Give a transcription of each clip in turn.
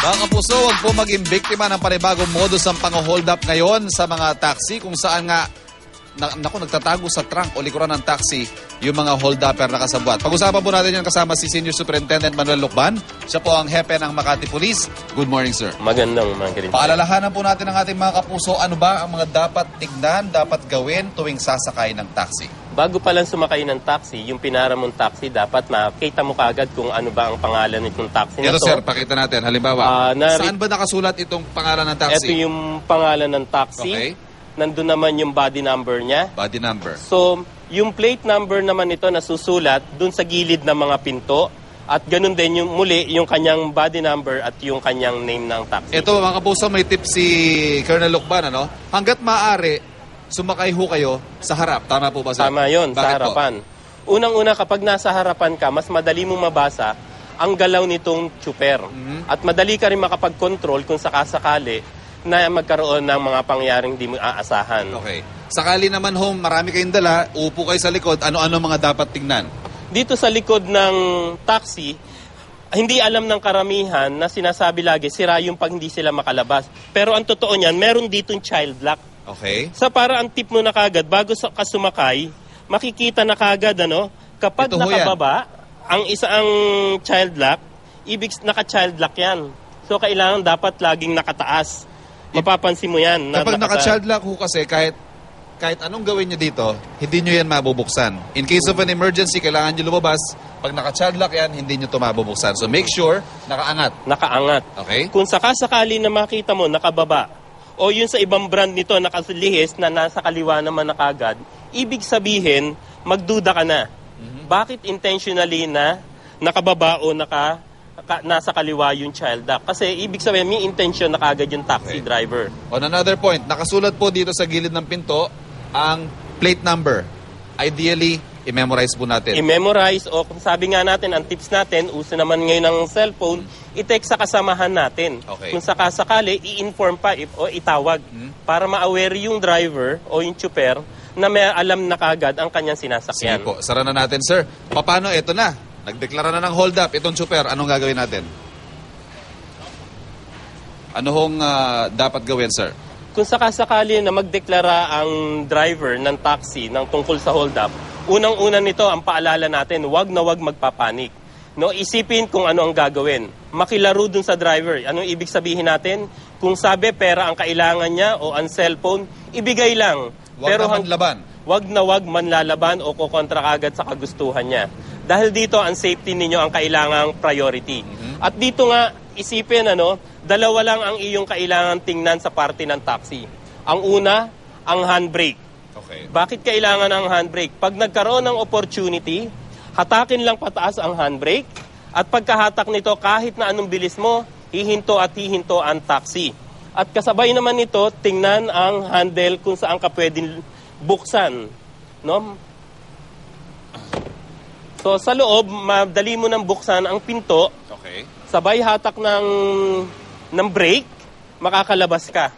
Mga kapuso, huwag po maging biktima ng panibagong modus ng pang-hold up ngayon sa mga taxi kung saan nga na, naku, nagtatago sa trunk o likuran ng taxi yung mga hold-upper na kasabwat. Pag-usapan po natin yan kasama si Senior Superintendent Manuel Lukban. Siya po ang hepe ng Makati Police. Good morning, sir. Magandang mga rin. Paalalahanan po natin ang ating mga kapuso, ano ba ang mga dapat tignan, dapat gawin tuwing sasakay ng taxi? Bago pa lang sumakay ng taxi, yung pinara mong taxi, dapat makita mo kagad kung ano ba ang pangalan nitong taxi na Ito to. sir, pakita natin. Halimbawa, Ah, nari- saan ba nakasulat itong pangalan ng taxi? Ito yung pangalan ng taxi. Okay. Nandun naman yung body number niya. Body number. So, yung plate number naman nito nasusulat dun sa gilid ng mga pinto. At ganun din yung muli, yung kanyang body number at yung kanyang name ng taxi. Ito mga kapuso, may tip si Colonel Lukban, ano? Hanggat maaari, sumakay ho kayo sa harap. Tama po ba, sir? Tama yon Bakit sa harapan. Unang-una, kapag nasa harapan ka, mas madali mong mabasa ang galaw nitong chuper. Mhm. At madali ka rin makapag-control kung sakasakali na magkaroon ng mga pangyaring di mo aasahan. Okay. Sakali naman home, marami kayong dala, upo kayo sa likod, ano-ano mga dapat tingnan? Dito sa likod ng taxi, hindi alam ng karamihan na sinasabi lagi, sira yung pag hindi sila makalabas. Pero ang totoo niyan, meron ditong child lock. Okay. Sa para ang tip mo na kagad, bago sa kasumakay, makikita na kagad, ano, kapag Ito nakababa, ang isa ang child lock, ibig naka-child lock yan. So, kailangan dapat laging nakataas. Mapapansin mo yan. na Kapag naka-child lock ho kasi, kahit kahit anong gawin nyo dito, hindi nyo yan mabubuksan. In case of an emergency, kailangan nyo lumabas. Pag naka-child lock yan, hindi nyo ito mabubuksan. So make sure, nakaangat. Nakaangat. Okay? Kung sakasakali na makita mo, nakababa, o yun sa ibang brand nito, nakalihis na nasa kaliwa naman na kagad, ibig sabihin, magduda ka na. Mhm. Bakit intentionally na nakababa o naka, ka- nasa kaliwa yung child lock? Kasi ibig sabihin, may intention na kagad yung taxi Okay. driver. On another point, nakasulat po dito sa gilid ng pinto ang plate number. Ideally, i-memorize po natin. I-memorize o kung sabi nga natin, ang tips natin, uso naman ngayon ng cellphone, i-text sa kasamahan natin. Okay. Kung sakasakali, i-inform pa if, o itawag Hmm. para ma-aware yung driver o yung chuper na may alam na kagad ang kanyang Sige sinasakyan. po, sara na natin, sir. Paano? Ito na. Nagdeklara na ng hold up. Itong super, anong gagawin natin? Ano hong ah, dapat gawin, sir? Kung sakasakali na magdeklara ang driver ng taxi ng tungkol sa hold up, unang-una nito ang paalala natin, wag na wag magpapanik. No, isipin kung ano ang gagawin. Makilaro dun sa driver. Anong ibig sabihin natin? Kung sabi pera ang kailangan niya o ang cellphone, ibigay lang. Huwag na hang- manlaban. wag na wag manlalaban o kukontra agad sa kagustuhan niya. Dahil dito ang safety ninyo ang kailangang priority. At dito nga isipin ano, dalawa lang ang iyong kailangan tingnan sa parte ng taxi. Ang una, ang handbrake. Okay. Bakit kailangan ang handbrake? Pag nagkaroon ng opportunity, hatakin lang pataas ang handbrake at pagkahatak nito kahit na anong bilis mo, hihinto at hihinto ang taxi. At kasabay naman nito, tingnan ang handle kung saan ka pwedeng buksan. No? So sa loob, madali mo nang buksan ang pinto, Okay. sabay hatak ng, ng brake, makakalabas ka.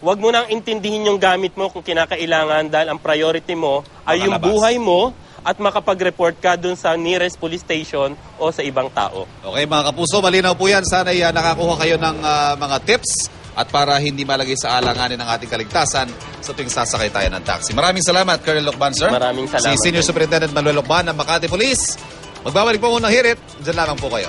Huwag mo nang intindihin yung gamit mo kung kinakailangan dahil ang priority mo ay yung Makalabas. buhay mo at makapag-report ka dun sa nearest police station o sa ibang tao. Okay, mga kapuso, malinaw po yan. Sana uh, nakakuha kayo ng ah, mga tips at para hindi malagay sa alanganin ng ating kaligtasan sa tuwing sasakay tayo ng taxi. Maraming salamat, Colonel Lokban, sir. Maraming salamat. Si Senior Superintendent Manuel Lokban ng Makati Police. Magbabalik po muna ng hirit. Diyan lamang po kayo.